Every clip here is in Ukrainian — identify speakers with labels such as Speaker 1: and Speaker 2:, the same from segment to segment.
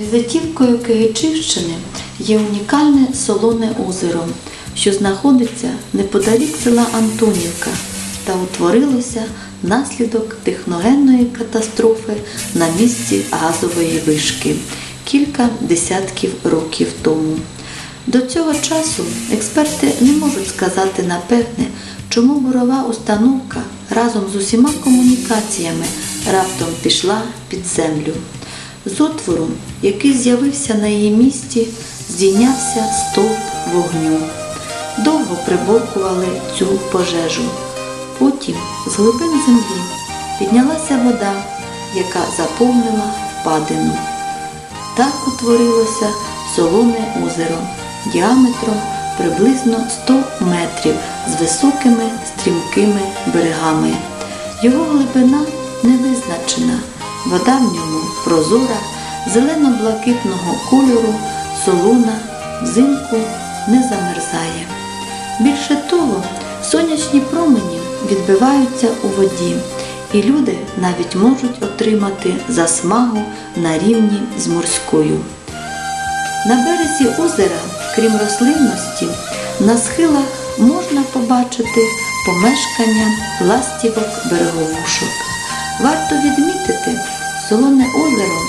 Speaker 1: Візитівкою Кигичівщини є унікальне солоне озеро, що знаходиться неподалік села Антонівка та утворилося внаслідок техногенної катастрофи на місці газової вишки кілька десятків років тому. До цього часу експерти не можуть сказати напевне, чому бурова установка разом з усіма комунікаціями раптом пішла під землю. З отвором, який з'явився на її місці, здійнявся стовп вогню. Довго приборкували цю пожежу. Потім з глибин землі піднялася вода, яка заповнила впадину. Так утворилося солоне озеро діаметром приблизно 100 метрів з високими стрімкими берегами. Його глибина не визначена, вода в ньому прозора, зелено-блакитного кольору, солона, взимку не замерзає. Більше того, сонячні промені відбиваються у воді, і люди навіть можуть отримати засмагу на рівні з морською. На березі озера, крім рослинності, на схилах можна побачити помешкання ластівок береговушок. Варто відмітити, солоне озеро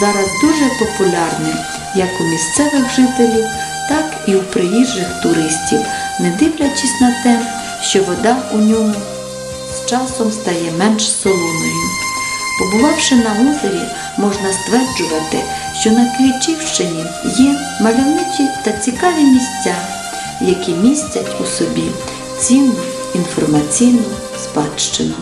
Speaker 1: зараз дуже популярне як у місцевих жителів, так і у приїжджих туристів, не дивлячись на те, що вода у ньому з часом стає менш солоною. Побувавши на озері, можна стверджувати, що на Квічівщині є мальовничі та цікаві місця, які містять у собі цінну інформаційну спадщину.